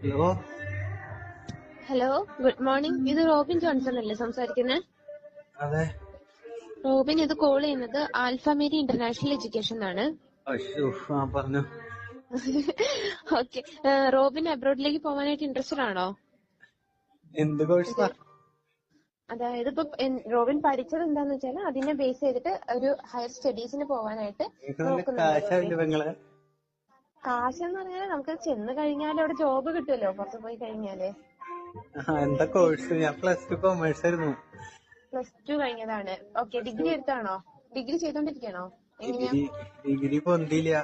Hello? Hello good morning. ഇത് Robin Johnson അല്ലേ സംസാരിക്കുന്നത് അതെ. റോബിൻ ഇത് കോൾ ചെയ്യുന്നത് ആൽഫമേരി ഇന്റർനാഷണൽ എഡ്യൂക്കേഷൻ ആണ് പറഞ്ഞു. ഓക്കെ. റോബിൻ അബ്രോഡിലേക്ക് പോകാനായിട്ട് ഇൻട്രസ്റ്റഡ് ആണോ? എന്ത് കോഴ്സ്? അതായത് ഇപ്പൊ റോബിൻ പഠിച്ചത് എന്താന്ന് വെച്ചാൽ അതിനെ ബേസ് ചെയ്തിട്ട് ഒരു ഹയർ സ്റ്റഡീസിന് പോവാനായിട്ട് നോക്കുന്നുണ്ട് കാശാവില്ല പറഞ്ഞാൽ നമുക്ക് ചെന്ന് കഴിഞ്ഞാൽ അവിടെ ജോബ് കിട്ടുമല്ലോ പുറത്ത് പോയി കഴിഞ്ഞാൽ. എന്താ കോഴ്സ് ഞാൻ പ്ലസ് ടു കൊമേഴ്സ് ആയിരുന്നു. പ്ലസ് ടു കഴിഞ്ഞതാണ്. ഓക്കെ ഡിഗ്രി എടുത്താണോ? ഡിഗ്രി ചെയ്തോണ്ടിരിക്കണോ ഡിഗ്രി പൊന്തിയില്ല.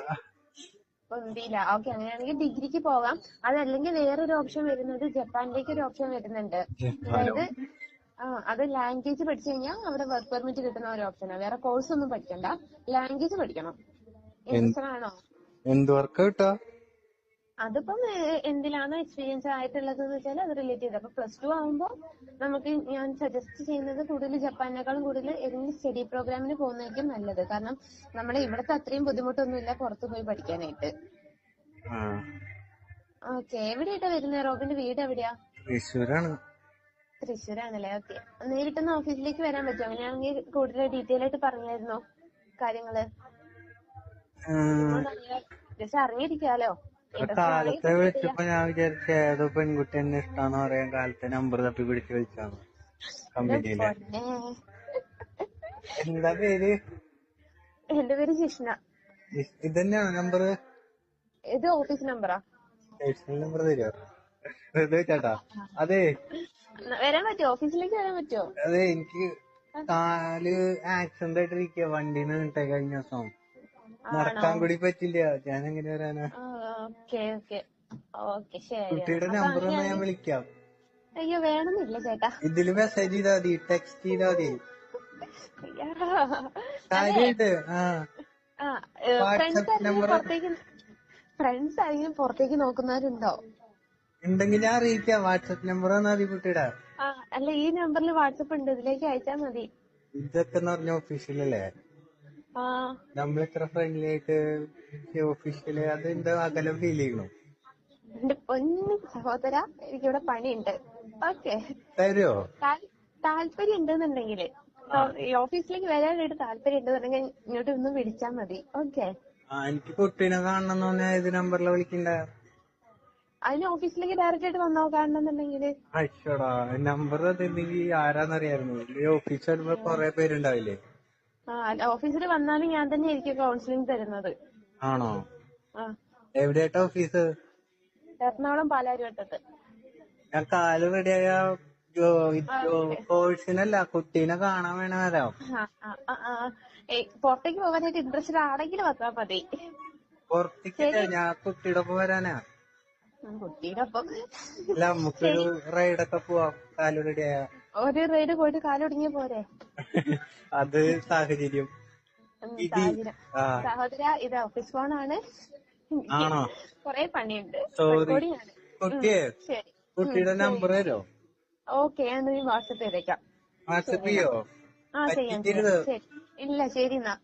പൊന്തിയില്ല. ഓക്കെ അങ്ങനെയാണെങ്കിൽ ഡിഗ്രിക്ക് പോകാം. അതല്ലെങ്കിൽ വേറൊരു ഓപ്ഷൻ വരുന്നത് ജപ്പാനിലേക്ക് ഒരു ഓപ്ഷൻ വരുന്നുണ്ട്. അതായത് ആ അത് ലാംഗ്വേജ് പഠിച്ചു കഴിഞ്ഞാൽ അവിടെ വർക്ക് പെർമിറ്റ് കിട്ടുന്ന ഒരു ഓപ്ഷനാണ് വേറെ കോഴ്സ് ഒന്നും പഠിക്കണ്ട. ലാംഗ്വേജ് പഠിക്കണം. ഇൻട്രസ്റ്റഡ് ആണോ? എന്ത് വർക്ക് കിട്ടാ? അതിപ്പം എന്തിലാണ് എക്സ്പീരിയൻസ് ആയിട്ടുള്ളത് എന്ന് വെച്ചാൽ അത് റിലേറ്റ് ചെയ്ത്. അപ്പൊ പ്ലസ് ടു ആവുമ്പോ നമുക്ക് ഞാൻ സജസ്റ്റ് ചെയ്യുന്നത് കൂടുതൽ ജപ്പാനേക്കാളും കൂടുതൽ ഏതെങ്കിലും സ്റ്റഡി പ്രോഗ്രാമിന് പോകുന്നതായിരിക്കും നല്ലത്. കാരണം നമ്മുടെ ഇവിടുത്തെ അത്രയും ബുദ്ധിമുട്ടൊന്നുമില്ല പുറത്ത് പോയി പഠിക്കാനായിട്ട്. ഓക്കെ. എവിടെയായിട്ടാ വരുന്നത് റോബിന്റെ വീട് എവിടെയാ? തൃശ്ശൂരാണ്. തൃശ്ശൂരാണല്ലേ? ഓക്കെ. നേരിട്ടൊന്ന് ഓഫീസിലേക്ക് വരാൻ പറ്റുമോ? അങ്ങനെയാണെങ്കിൽ കൂടുതൽ ഡീറ്റെയിൽ ആയിട്ട് പറഞ്ഞായിരുന്നോ കാര്യങ്ങൾ? ജസ്റ്റ് അറിഞ്ഞിരിക്കാലോ കാലത്തെ വിളിച്ചപ്പോ ഞാൻ വിചാരിച്ച ഏതോ പെൺകുട്ടി എന്നെ ഇഷ്ടാന്ന് പറയാൻ കാലത്തെ നമ്പർ തപ്പി പിടിച്ച് വിളിച്ചാണ് കമ്പനിയിലെ എന്താ പേര്? എന്റെ പേര് ജിഷ്ണ. ഇതന്നെയാണോ നമ്പർ ഇത് ഓഫീസ് നമ്പറാ പേഴ്സണൽ നമ്പർ തരുമോ വെറുതെ ചേട്ടാ അതെ. വരാൻ പറ്റുമോ ഓഫീസിലേക്ക് വരാൻ പറ്റുമോ അതെ എനിക്ക് കാൽ ആക്സിഡന്റ് ആയിട്ട് ഇരിക്കുക വണ്ടിന്ന് വീണിട്ടെ കഴിഞ്ഞ ദിവസം. നടക്കാൻ കൂടി പറ്റില്ല. ഞാൻ എങ്ങനെ വരാനാ കുട്ടിയുടെ നമ്പർ തന്നാ ഞാൻ വിളിക്കാം. അയ്യോ വേണമെന്നില്ല ചേട്ടാ. ഇതിൽ മെസ്സേജ് ചെയ്താ മതി ടെക്സ്റ്റ് ചെയ്താ മതി. കാര്യായിട്ട് ആ. ഫ്രണ്ട്സ് ആരെങ്കിലും പുറത്തേക്ക് നോക്കുന്നവരുണ്ടോ? ഉണ്ടെങ്കിൽ ഞാൻ അറിയിക്കാം. വാട്സപ്പ് നമ്പർ തന്നാ മതി കുട്ടിയുടെ. അല്ല ഈ നമ്പറിൽ വാട്സപ്പ് ഉണ്ട്. ഇതിലേക്ക് അയച്ചാ മതി. ഇതൊക്കെ എന്ന് പറഞ്ഞ ആ നമ്മൾ ഇത്ര ഫ്രണ്ട്ലി ആയിട്ട് ഒഫീഷ്യൽ അത് എന്താ അകലം ഫീൽ ചെയ്യണോ? എന്റെ പൊന്നു സഹോദര എനിക്കിവിടെ പണിയുണ്ട്. ഓക്കെ. തരോ? താല്പര്യം ഉണ്ടെന്നുണ്ടെങ്കിൽ ഈ ഓഫീസിലേക്ക് വരാനായിട്ട് താല്പര്യം ഉണ്ടെന്നുണ്ടെങ്കിൽ ഇങ്ങോട്ട് ഒന്ന് വിളിച്ചാ മതി. ഓക്കെ. എനിക്ക് കുട്ടീനെ കാണണം പറഞ്ഞാൽ ഏത് നമ്പറിലാ വിളിക്കണ്ട? അതിന് ഓഫീസിലേക്ക് ഡയറക്റ്റ് ആയിട്ട് വന്നോ കാണണമെന്നുണ്ടെങ്കിൽ അയ്യോടാ നമ്പർ തന്നെങ്കിൽ ആരാന്നറിയായിരുന്നു? ഓഫീസ് വരുമ്പോ കൊറേ പേരുണ്ടാവില്ലേ? ആ ഓഫീസിൽ വന്നാലും ഞാൻ തന്നെ ആയിരിക്കും കൗൺസിലിംഗ് തരുന്നത്. എറണാകുളം പാലാരിവട്ടത്ത്. ഏയ്, പുറത്തേക്ക് പോകാനായിട്ട് ഇൻട്രസ്റ്റഡ് ആണെങ്കിൽ വന്നാ മതി. പുറത്തേക്കല്ല ഒരു റൈഡ് പോയിട്ട് കാലൊടുങ്ങിയ പോരെ. അത് സാഹചര്യം. സഹോദര ഇത് ഓഫീസ് ഫോണാണ്. ആണോ? കൊറേ പണിയുണ്ട്. കുട്ടിയുടെ നമ്പർ തരോ? ഓക്കെ ഞാൻ വാട്സപ്പ് ചെയ്തേക്കാം വാട്സപ്പ് ചെയ്യോ ഇല്ല ശരി എന്നാ.